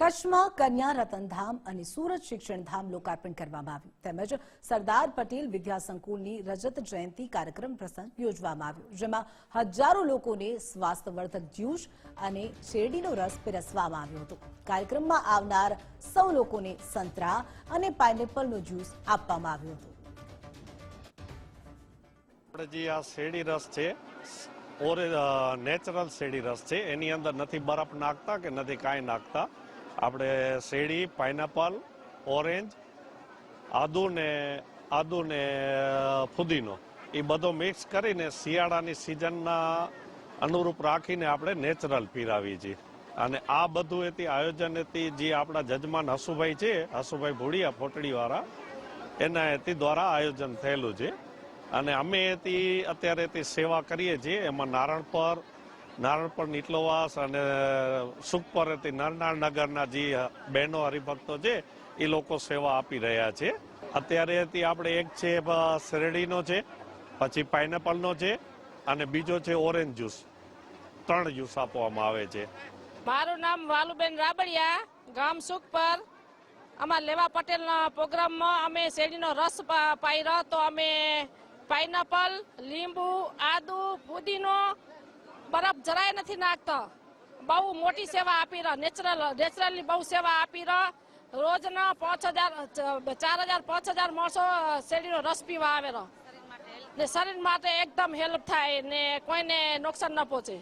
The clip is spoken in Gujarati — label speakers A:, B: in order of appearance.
A: કચ્છમાં કન્યા રતનધામ અને સુરત શિક્ષણધામ લોકાર્પણ કરવામાં આવ્યું. તેમજ સરદાર પટેલ વિદ્યા સંકુલની રજત જયંતિ કાર્યક્રમ પ્રસંગ યોજવામાં આવ્યો, જેમાં હજારો લોકોને સ્વાસ્થ્યવર્ધક જ્યુસ અને શેરડીનો રસ પીરસવામાં આવ્યો હતો. કાર્યક્રમમાં આવનાર સૌ લોકોને સંતરા અને પાઇનેપલનો જ્યુસ આપવામાં આવ્યો હતો.
B: જે આ શેરડી રસ છે, ઓરે નેચરલ શેરડી રસ છે, એની અંદર નથી બરફ નાખતા કે નથી કાંઈ નાખતા. આપણે શેરડી, પાઇનેપલ, ઓરેન્જ, આદુ ને આદુ ને ફુદીનો. એ બધો મિક્સ કરીને શિયાળાની સિઝનના અનુરૂપ રાખીને આપણે નેચરલ પીરાવીએ છીએ. અને આ બધું એથી આયોજન હતી જે આપણા જજમાન હસુભાઈ છે, હસુભાઈ ભૂડિયા ફોટડીવાળા, એના એથી દ્વારા આયોજન થયેલું છે. અને અમે એથી અત્યારે સેવા કરીએ છીએ. એમાં નારણપર નારણપર નીટલોવાસ અને સુખપર એથી નરનાળ નગરના જે બહેનો હરિભક્તો છે, એ લોકો સેવા આપી રહ્યા છે. અત્યારે એથી આપણે એક છે શેરડીનો છે, પછી પાઇનેપલનો છે અને બીજો છે, ઓરેન્જ જ્યુસ. ત્રણ જ્યુસ આપવામાં આવે છે.
C: મારું નામ વાલુબેન રાબડિયા, ગામ સુખપર. અમારા લેવા પટેલના પ્રોગ્રામમાં અમે શેરડીનો રસ પાઈ પાયરો, તો અમે પાઇનેપલ, લીંબુ, આદુ, પુદીનો બરફ જરાય નથી નાખતા. બહુ મોટી સેવા આપી રહ્યા નેચરલ નેચરલી બહુ સેવા આપી રહ્યા. રોજના પાંચ હજાર, ચાર હજાર, પાંચ હજાર માણસો શેરડીનો રસ પીવા આવેલો ને શરીર માટે એકદમ હેલ્પ થાય ને કોઈને નુકસાન ન પહોંચે.